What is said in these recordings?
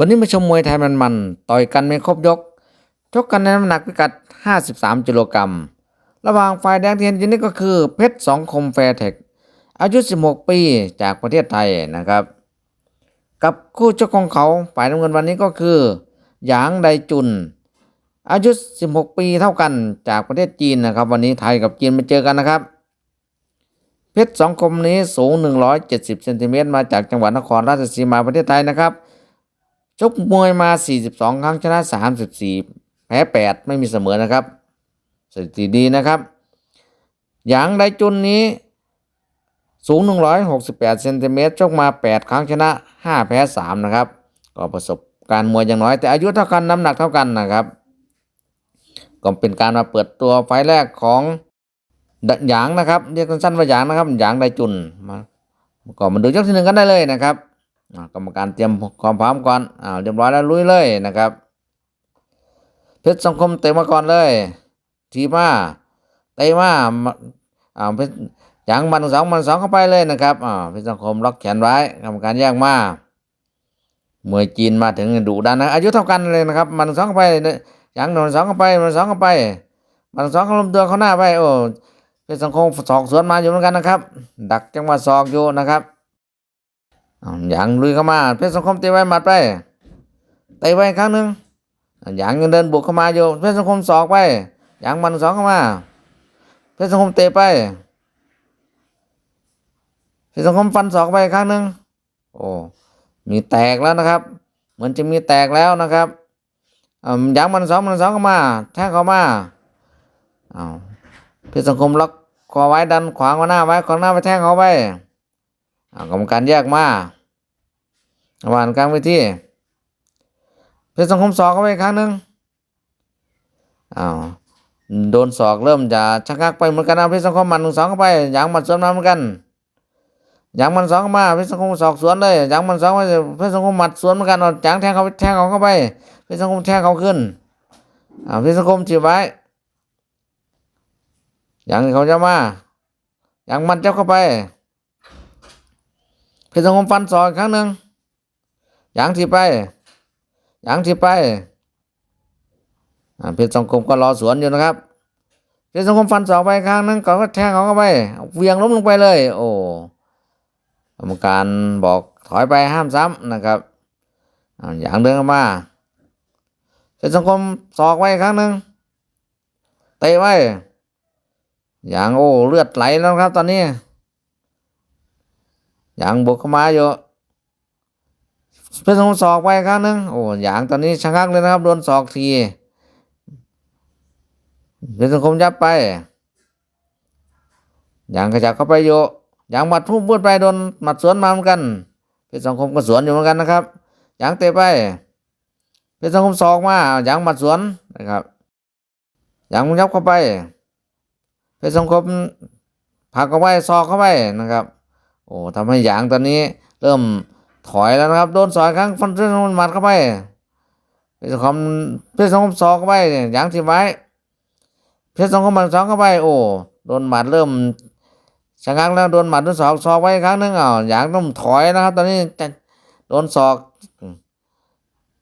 วันนี้มาชมมวยไทยมันๆต่อยกันไม่ครบยก ชกกันในน้ำหนักพิกัด 53กิโลกรัม ระหว่างฝ่ายแดงที่เห็นอยู่นี่ก็คือเพชรสองคมแฟร์เทค อายุ 16 ปีจากประเทศไทยนะครับ กับคู่ชกของเขาฝ่ายน้ำเงินวันนี้ก็คือ หยางไดจุน อายุ 16 ปีเท่ากันจากประเทศจีนนะครับ วันนี้ไทยกับจีนมาเจอกันนะครับ เพชรสองคมนี้สูง 170เซนติเมตรมาจากจังหวัดนครราชสีมาประเทศไทยนะครับ ชกมวยมา 42 ครั้งชนะ 34 แพ้ 8 ไม่มีเสมอนะครับ สถิติดีนะครับหยางไดจุนนี้สูง 168 เซนติเมตรชกมา 8 ครั้งชนะ 5 แพ้ 3 นะครับ ก็ประสบการณ์มวยอย่างน้อย แต่อายุเท่ากันน้ำหนักเท่ากันนะครับ ก็เป็นการมาเปิดตัวไฟแรกของหยางนะครับ เรียกสั้นๆว่าหยางนะครับหยางไดจุนมาก็มาดูยกที่หนึ่งกันได้เลยนะครับ กรรมการเตรียมความพร้อมก่อนอ่าเรียบร้อยแล้วลุยเลยนะครับเพชรสังคมเตะมาก่อนเลย ทีมาเตะมาอ่าเพชรยางมันสองมันสองเข้าไปเลยนะครับอ่าเพชรสังคมล็อกแขนไว้กรรมการแยกมามวยจีนมาถึงดุดันนะอายุเท่ากันเลยนะครับ มันสองเข้าไปยางมันสองเข้าไปมันสองเข้าไป มันสองเข้าลำตัวเขาหน้าไปโอ้เพชรสังคมสอกสวนมาอยู่เหมือนกันนะครับ ดักจังหวะศอกอยู่นะครับ อ้าวหยางลุยเข้ามาเพชรสังคมเตะไว้หมัดไปเตะไว้ครั้งหนึ่งหยางยังเดินบุกเข้ามาอยู่เพชรสังคมศอกไปหยางมันสองเข้ามาเพชรสังคมเตะไปเพชรสังคมฟันศอกไปครั้งหนึ่งโอ้มีแตกแล้วนะครับ เหมือนจะมีแตกแล้วนะครับอย่างมันสองมันสองเข้ามาแทงเข้ามาอ้าเพชรสังคมล็อกคอไว้ดันขวางไว้หน้าไว้ขวางหน้าไปแทงเขาไป กรรมการแยกมาหวางกลางเวทีเพชรสังคมศอกเข้าไปอีกครั้งหนึ่งอ้าวโดนศอกเริ่มจะชักงักไปเหมือนกันนะเพชรสังคมหมันหนึ่งสองเข้าไปยางหมัดสวนมาเหมือนกันยางหมันสองเข้ามาเพชรสังคมศอกสวนเลยยางหมันสองไปเพชรสังคมหมัดสวนเหมือนกันเอาหยางแทงเขาแทงเขาเข้าไปเพชรสังคมแทงเขาขึ้นอ้าวเพชรสังคมจีบไว้ยางเขาจะมายางหมัดเจ้าเข้าไป เพชรสังคมฟันศอกครั้งหนึ่งหยางทีบไปหยางทีบไปเพชรสังคมก็รอสวนอยู่นะครับ เพชรสังคมฟันสองไปข้งนึงก่อนก็แทงเขาเข้าไปเวียงล้มลงไปเลย โอ้กรรมการบอกถอยไปห้ามซ้ำนะครับอย่างเดินมาเพชรสังคมสอกไว้ครั้งหนึ่งเตะไว้อย่างโอ้เลือดไหลแล้วครับ ตอนนี้ ย่างบุกเข้ามาอยู่เพชรสังคมสอกไปครั้งหนึ่งโอ้อย่างตอนนี้ชะงักเลยนะครับโดนสอกทีเป็นสังคมยับไปอย่างขจับเข้าไปโยอย่างหมัดพุ่งพูดไปโดนหมัดสวนมาเหมือนกันเป็นสังคมก็สวนอยู่เหมือนกันนะครับอย่างเตะไปเป็นสังคมศอกมาอย่างหมัดสวนนะครับอย่างมันยับเข้าไปเป็นสังคมผักเข้าไปซอกเข้าไปนะครับ โอ้ทำให้หยางตอนนี้เริ่มถอยแล้วนะครับ โดนสอยครั้งฟันเส้นหมัดเข้าไปเป็นสังคมเป็นสังคมศอกเข้าไปหยางทีไว้เพชรสองเข้ามาสองเข้าไป โอ้โดนหมัดเริ่มชะงักแล้วโดนหมัดโดนศอกศอกไว้อีกครั้งหนึงอ้าวอย่างต้องถอยนะครับ ตอนนี้โดนศอก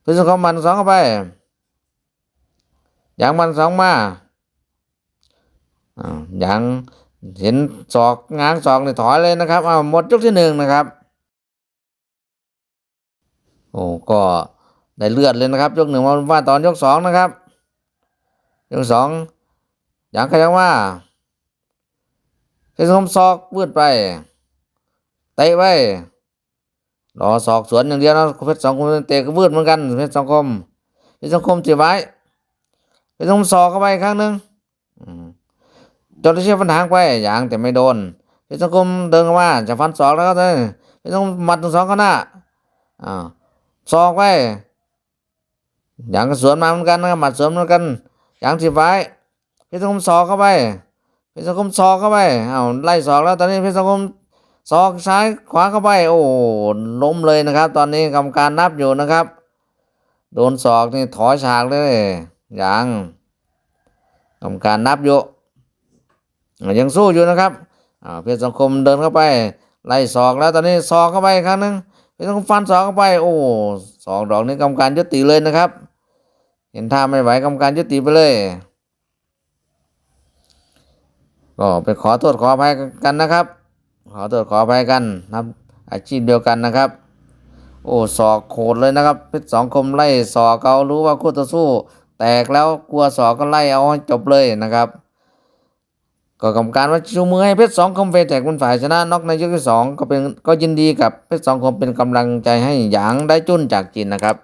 เพชรสองเขมันสองเข้าไปอย่างมันสองมาอ้าวอย่าง เห็นศอกง้างศอกนี่ถอยเลยนะครับอ้าวหมดยกที่หนึ่งนะครับ โอ้ก็ได้เลือดเลยนะครับ ยกหนึ่งมาว่าตอนยกสองนะครับยกสองอย่างขยังว่าเพชรสงคมศอกวืดไปเตะไปรอศอกสวนอย่างเดียวนะเพชรสองคมเตะก็วืดเหมือนกันเพชรสองคมเพชรสองคมจีบไว้เพชรสองคมศอกเข้าไปครั้งหนึ่ง จนได้เชี่ยฟันหางไปอย่างแต่ไม่โดนเพชรสองคมเดินเข้ามาจะฟันศอกแล้วก็เลยเพชรสองคมมัดหนึ่งสองข้างหน้าอ่าวศอกไปอย่างก็สวนมาเหมือนกันนะหมัดสวนเหมือนกัน อย่างจีบไว้เพชรสังคมศอกเข้าไปเพชรสังคมศอกเข้าไปเอ้าไล่ศอกแล้วตอนนี้เพชรสังคมศอกซ้ายขวาเข้าไป โอ้ล้มเลยนะครับ ตอนนี้กรรมการนับอยู่นะครับ โดนศอกนี่ถอยฉากเลยอยังกรรมการนับอยู่ ยังสู้อยู่นะครับอ่าเพชรสังคมเดินเข้าไป ไล่ศอกแล้วตอนนี้ศอกเข้าไปครั้งหนึงเพชรสังคมฟันศอกเข้าไป โอ้สองดอกนี้กรรมการยุติเลยนะครับ เห็นท่าไม่ไหวกรรมการยุติไปเลย ก็ไปขอโทษขออภัยกันนะครับ ขอโทษขออภัยกันนะครับ อาชีพเดียวกันนะครับ โอ้ศอกโขดเลยนะครับเพชรสองคมไล่ศอกเขารู้ว่าคู่ต่อสู้ แตกแล้วกลัวศอกก็ไล่เอาให้จบเลยนะครับ ก็กรรมการว่าชูมือให้เพชรสองคมเฟแตกเป็นฝ่ายชนะน็อกในยกที่สองก็เป็นก็ยินดีกับเพชรสองคมเป็นกำลังใจให้หยางได้จุ้นจากจีนนะครับ